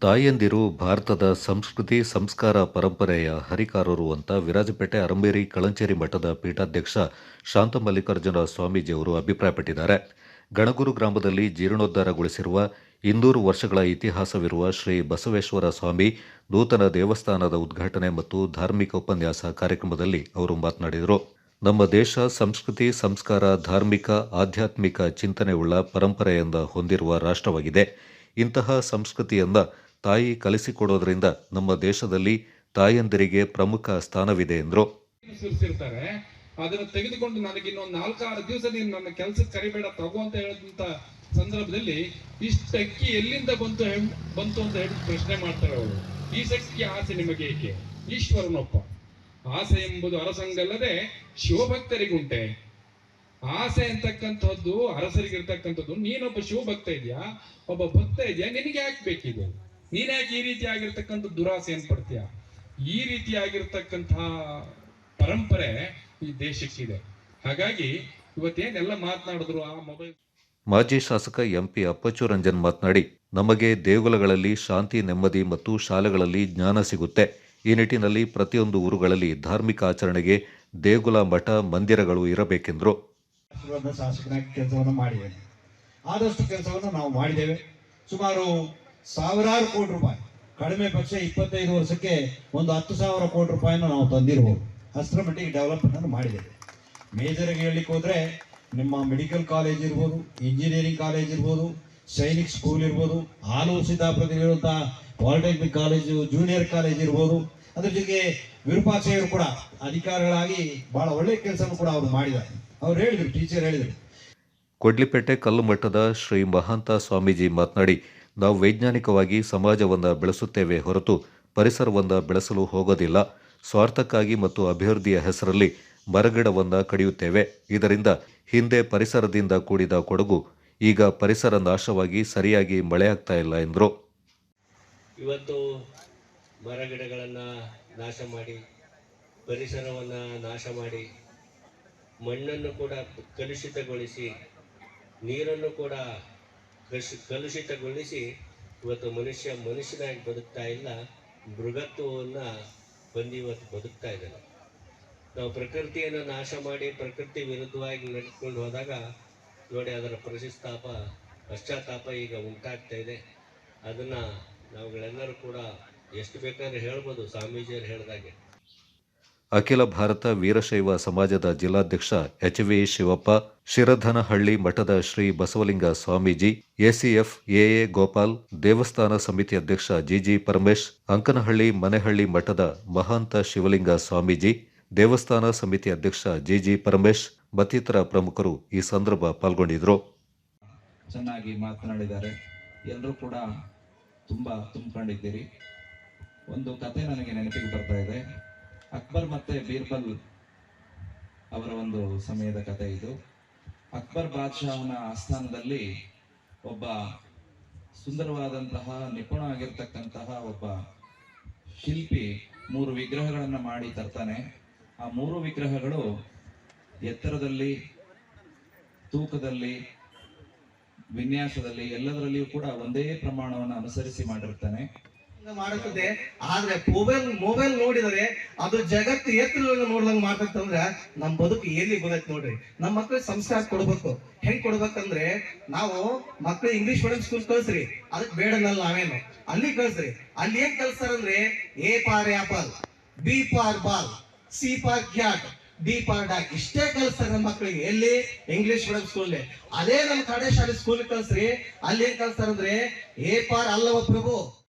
ತಾಯಂದಿರು ಭಾರತದ ಸಂಸ್ಕೃತಿ, ಸಂಸ್ಕಾರ, ಪರಂಪರೆಯ ಹರಿಕಾರರು ಅಂತ ವಿರಾಜಪೇಟೆ ಅರಂಬೇರಿ ಕಳಂಚೇರಿ ಮಠದ ಪೀಠಾಧ್ಯಕ್ಷ ಶಾಂತ ಮಲ್ಲಿಕಾರ್ಜುನ ಸ್ವಾಮೀಜಿಯವರು ಅಭಿಪ್ರಾಯಪಟ್ಟಿದ್ದಾರೆ. ಗಣಗುರು ಗ್ರಾಮದಲ್ಲಿ ಜೀರ್ಣೋದ್ಧಾರಗೊಳಿಸಿರುವ ಇನ್ನೂರು ವರ್ಷಗಳ ಇತಿಹಾಸವಿರುವ ಶ್ರೀ ಬಸವೇಶ್ವರ ಸ್ವಾಮಿ ನೂತನ ದೇವಸ್ಥಾನದ ಉದ್ಘಾಟನೆ ಮತ್ತು ಧಾರ್ಮಿಕ ಉಪನ್ಯಾಸ ಕಾರ್ಯಕ್ರಮದಲ್ಲಿ ಅವರು ಮಾತನಾಡಿದರು. ನಮ್ಮ ದೇಶ ಸಂಸ್ಕೃತಿ, ಸಂಸ್ಕಾರ, ಧಾರ್ಮಿಕ, ಆಧ್ಯಾತ್ಮಿಕ ಚಿಂತನೆಯುಳ್ಳ ಪರಂಪರೆಯಿಂದ ಹೊಂದಿರುವ ರಾಷ್ಟ್ರವಾಗಿದೆ. ಇಂತಹ ಸಂಸ್ಕೃತಿಯನ್ನ ತಾಯಿ ಕಲಿಸಿಕೊಡೋದ್ರಿಂದ ನಮ್ಮ ದೇಶದಲ್ಲಿ ತಾಯಂದಿರಿಗೆ ಪ್ರಮುಖ ಸ್ಥಾನವಿದೆ ಎಂದರು. ಅದನ್ನ ತೆಗೆದುಕೊಂಡು ನನಗೆ ಇನ್ನೊಂದು ನಾಲ್ಕಾರು ದಿವಸ ನೀನು ನನ್ನ ಕೆಲಸಕ್ಕೆ ಕರಿಬೇಡ, ತಗೋ ಅಂತ ಹೇಳಿದಂತ ಸಂದರ್ಭದಲ್ಲಿ ಇಷ್ಟು ಅಕ್ಕಿ ಎಲ್ಲಿಂದ ಬಂತು ಬಂತು ಅಂತ ಹೇಳಿ ಪ್ರಶ್ನೆ ಮಾಡ್ತಾರೆ ಅವರು. ಈ ಸಕ್ಕಿ ಆಸೆ ನಿಮಗೆ ಏಕೆ? ಈಶ್ವರನೊಪ್ಪ ಆಸೆ ಎಂಬುದು ಅರಸಂಗಲ್ಲದೆ ಶಿವಭಕ್ತರಿಗುಂಟೆ. ಆಸೆ ಅಂತಕ್ಕಂಥದ್ದು ಅರಸರಿಗಿರ್ತಕ್ಕಂಥದ್ದು. ನೀನೊಬ್ಬ ಶಿವಭಕ್ತ ಇದೆಯಾ? ಒಬ್ಬ ಭಕ್ತ ಇದೆಯಾ? ನಿನಗೆ ಯಾಕೆ ಬೇಕಿದೆ? ನೀನ್ ಯಾಕೆ ಈ ರೀತಿ ಆಗಿರ್ತಕ್ಕಂಥ ದುರಾಸೆಯನ್ನು ಪಡ್ತೀಯ? ಈ ರೀತಿ ಆಗಿರ್ತಕ್ಕಂತಹ ಪರಂಪರೆ ಈ ದೇಶಕ್ಕಿದೆ. ಹಾಗಾಗಿ ಇವತ್ತೇನೆಲ್ಲ ಮಾತನಾಡಿದ್ರು ಆ ಮೊಬೈಲ್ ಮಾಜಿ ಶಾಸಕ ಎಂಪಿ ಅಪ್ಪಚ್ಚು ರಂಜನ್ ಮಾತನಾಡಿ ನಮಗೆ ದೇಗುಲಗಳಲ್ಲಿ ಶಾಂತಿ ನೆಮ್ಮದಿ ಮತ್ತು ಶಾಲೆಗಳಲ್ಲಿ ಜ್ಞಾನ ಸಿಗುತ್ತೆ. ಈ ನಿಟ್ಟಿನಲ್ಲಿ ಪ್ರತಿಯೊಂದು ಊರುಗಳಲ್ಲಿ ಧಾರ್ಮಿಕ ಆಚರಣೆಗೆ ದೇಗುಲ ಮಠ ಮಂದಿರಗಳು ಇರಬೇಕೆಂದರು. ಶಾಸಕನ ಕೆಲಸವನ್ನು ಮಾಡಿದ್ದೇನೆ. ಆದಷ್ಟು ಕೆಲಸವನ್ನು ನಾವು ಮಾಡಿದ್ದೇವೆ. ಸುಮಾರು ಸಾವಿರಾರು ಕೋಟಿ ರೂಪಾಯಿ. ಕಡಿಮೆ ಪಕ್ಷ ಇಪ್ಪತ್ತೈದು ವರ್ಷಕ್ಕೆ ಒಂದು ಹತ್ತು ಸಾವಿರ ಕೋಟಿ ರೂಪಾಯಿನ ನಾವು ತಂದಿರಬಹುದು ಅಷ್ಟರ ಮಟ್ಟಿಗೆ ಡೆವಲಪ್ಮೆಂಟ್ ಅನ್ನು ಮಾಡಿದ್ದೇವೆ. ಮೇಜರ್ಗೆ ಹೇಳಲಿಕ್ಕೆ ಹೋದ್ರೆ ನಿಮ್ಮ ಮೆಡಿಕಲ್ ಕಾಲೇಜ್ ಇರ್ಬೋದು ಇಂಜಿನಿಯರಿಂಗ್ ಕಾಲೇಜ್ ಇರ್ಬೋದು, ಸೈನಿಕ್ ಸ್ಕೂಲ್ ಇರ್ಬೋದು ಆಲೂರು ಸಿದ್ದಾಪುರದಲ್ಲಿರುವಂಥ ಪಾಲಿಟೆಕ್ನಿಕ್ ಕಾಲೇಜು ಜೂನಿಯರ್ ಕಾಲೇಜ್ ಇರ್ಬೋದು. ಅದ್ರ ಜೊತೆಗೆ ವಿರೂಪಾಕ್ಷಯ್ಯರು ಕೂಡ ಅಧಿಕಾರಿಗಳಾಗಿ ಬಹಳ ಒಳ್ಳೆ ಕೆಲಸವನ್ನು ಕೂಡ ಅವರು ಮಾಡಿದ್ದಾರೆ. ಅವ್ರು ಹೇಳಿದ್ರು ಟೀಚರ್ ಹೇಳಿದ್ರು. ಕೊಡ್ಲಿಪೇಟೆ ಕಲ್ಲು ಮಠದ ಶ್ರೀ ಮಹಾಂತ ಸ್ವಾಮೀಜಿ ಮಾತನಾಡಿ ನಾವು ವೈಜ್ಞಾನಿಕವಾಗಿ ಸಮಾಜವನ್ನು ಬೆಳೆಸುತ್ತೇವೆ ಹೊರತು ಪರಿಸರವನ್ನು ಬೆಳೆಸಲು ಹೋಗೋದಿಲ್ಲ. ಸ್ವಾರ್ಥಕ್ಕಾಗಿ ಮತ್ತು ಅಭಿವೃದ್ಧಿಯ ಹೆಸರಲ್ಲಿ ಮರಗಿಡವನ್ನು ಕಡಿಯುತ್ತೇವೆ. ಇದರಿಂದ ಹಿಂದೆ ಪರಿಸರದಿಂದ ಕೂಡಿದ ಕೊಡಗು ಈಗ ಪರಿಸರ ನಾಶವಾಗಿ ಸರಿಯಾಗಿ ಮಳೆಯಾಗ್ತಾ ಇಲ್ಲ ಎಂದರು. ಇವತ್ತು ಮರಗಿಡಗಳನ್ನು ನಾಶ ಮಾಡಿ, ಪರಿಸರವನ್ನು ನಾಶ ಮಾಡಿ, ಮಣ್ಣನ್ನು ಕೂಡ ಕಲುಷಿತಗೊಳಿಸಿ, ನೀರನ್ನು ಕೂಡ ಕಲುಷಿ, ಕಲುಷಿತಗೊಳಿಸಿ ಇವತ್ತು ಮನುಷ್ಯ ಮನುಷ್ಯನಾಗಿ ಬದುಕ್ತಾ ಇಲ್ಲ, ಮೃಗತ್ವವನ್ನು ಬಂದು ಇವತ್ತು ಬದುಕ್ತಾ ಇದ್ದಾನೆ. ನಾವು ಪ್ರಕೃತಿಯನ್ನು ನಾಶ ಮಾಡಿ ಪ್ರಕೃತಿ ವಿರುದ್ಧವಾಗಿ ನಡೆದುಕೊಂಡು ಹೋದಾಗ, ನೋಡಿ ಅದರ ಪ್ರಶಿಸ್ತಾಪ, ಪಶ್ಚಾತ್ತಾಪ ಈಗ ಉಂಟಾಗ್ತಾ ಇದೆ. ಅದನ್ನು ನಾವುಗಳೆಲ್ಲರೂ ಕೂಡ ಎಷ್ಟು ಬೇಕಾದ್ರೂ ಹೇಳ್ಬೋದು ಸ್ವಾಮೀಜಿಯವರು ಹೇಳಿದಾಗೆ. ಅಖಿಲ ಭಾರತ ವೀರಶೈವ ಸಮಾಜದ ಜಿಲ್ಲಾಧ್ಯಕ್ಷ ಎಚ್ ವಿ ಶಿವಪ್ಪ, ಶಿರಧನಹಳ್ಳಿ ಮಠದ Shri Basavalinga Swamiji, ACF, A A Gopal, ದೇವಸ್ಥಾನ ಸಮಿತಿ ಅಧ್ಯಕ್ಷ ಜಿಜಿ ಪರಮೇಶ್, ಅಂಕನಹಳ್ಳಿ ಮನೆಹಳ್ಳಿ ಮಠದ ಮಹಾಂತ ಶಿವಲಿಂಗ ಸ್ವಾಮೀಜಿ, ದೇವಸ್ಥಾನ ಸಮಿತಿ ಅಧ್ಯಕ್ಷ ಜಿಜಿ ಪರಮೇಶ್ ಮತ್ತಿತರ ಪ್ರಮುಖರು ಈ ಸಂದರ್ಭ ಪಾಲ್ಗೊಂಡಿದ್ರು ಚೆನ್ನಾಗಿ ಮಾತನಾಡಿದ್ದಾರೆ. ಎಲ್ಲರೂ ಕೂಡ ತುಂಬ ತುಂಬಿಕೊಂಡಿದ್ದೀರಿ. ಒಂದು ಕತೆ ನನಗೆ ನೆನಪಿಗೆ ಬರ್ತಾ ಇದೆ. ಅಕ್ಬರ್ ಮತ್ತೆ ಬೀರ್ಬಲ್ ಅವರ ಒಂದು ಸಮಯದ ಕತೆ ಇದು. ಅಕ್ಬರ್ ಬಾದ್ಶಾಹನ ಆಸ್ಥಾನದಲ್ಲಿ ಒಬ್ಬ ಸುಂದರವಾದಂತಹ ನಿಪುಣ ಆಗಿರ್ತಕ್ಕಂತಹ ಒಬ್ಬ ಶಿಲ್ಪಿ ಮೂರು ವಿಗ್ರಹಗಳನ್ನು ಮಾಡಿ ತರ್ತಾನೆ. ಆ ಮೂರು ವಿಗ್ರಹಗಳು ಎತ್ತರದಲ್ಲಿ, ತೂಕದಲ್ಲಿ, ವಿನ್ಯಾಸದಲ್ಲಿ ಎಲ್ಲದರಲ್ಲಿಯೂ ಕೂಡ ಒಂದೇ ಪ್ರಮಾಣವನ್ನು ಅನುಸರಿಸಿ ಮಾಡಿರ್ತಾನೆ. ಮಾಡುತ್ತದೆ ಆದ್ರೆ ಮೊಬೈಲ್ ಮೊಬೈಲ್ ನೋಡಿದರೆ ಅದು ಜಗತ್ತು ಎತ್ತರವಾಗಿ ನೋಡ್ದಂಗ್ ಮಾಡ್ತಂದ್ರ ನಮ್ ಬದುಕು ಎಲ್ಲಿ ಬದಕ್ ನೋಡ್ರಿ? ನಮ್ ಮಕ್ಳಿಗೆ ಸಂಸ್ಕಾರ ಕೊಡ್ಬೇಕು. ಹೆಂಗ್ ಕೊಡ್ಬೇಕಂದ್ರೆ ನಾವು ಮಕ್ಳು ಇಂಗ್ಲಿಷ್ ಮೀಡಿಯಂ ಸ್ಕೂಲ್ ಕಳ್ಸ್ರಿ ಅದಕ್ ಬೇಡನಲ್ಲ ನಾವೇನು. ಅಲ್ಲಿ ಕಳ್ಸ್ರಿ. ಅಲ್ಲಿ ಏನ್ ಅಂದ್ರೆ A for apple B for ball C for cat D for dog ಇಷ್ಟೇ ಕಲಿಸ್ತಾರೆ ನಮ್ಮ ಮಕ್ಕಳಿಗೆ ಎಲ್ಲಿ? ಇಂಗ್ಲಿಷ್ ಮೀಡಿಯಂ ಸ್ಕೂಲ್ ಅದೇ ನಮ್ ಕಡೆ ಶಾಲೆ ಸ್ಕೂಲ್ ಕಳ್ಸ್ರಿ, ಅಲ್ಲಿ ಏನ್ ಅಂದ್ರೆ ಎ ಪಾರ್ ಅಲ್ಲವ ಪ್ರಭು.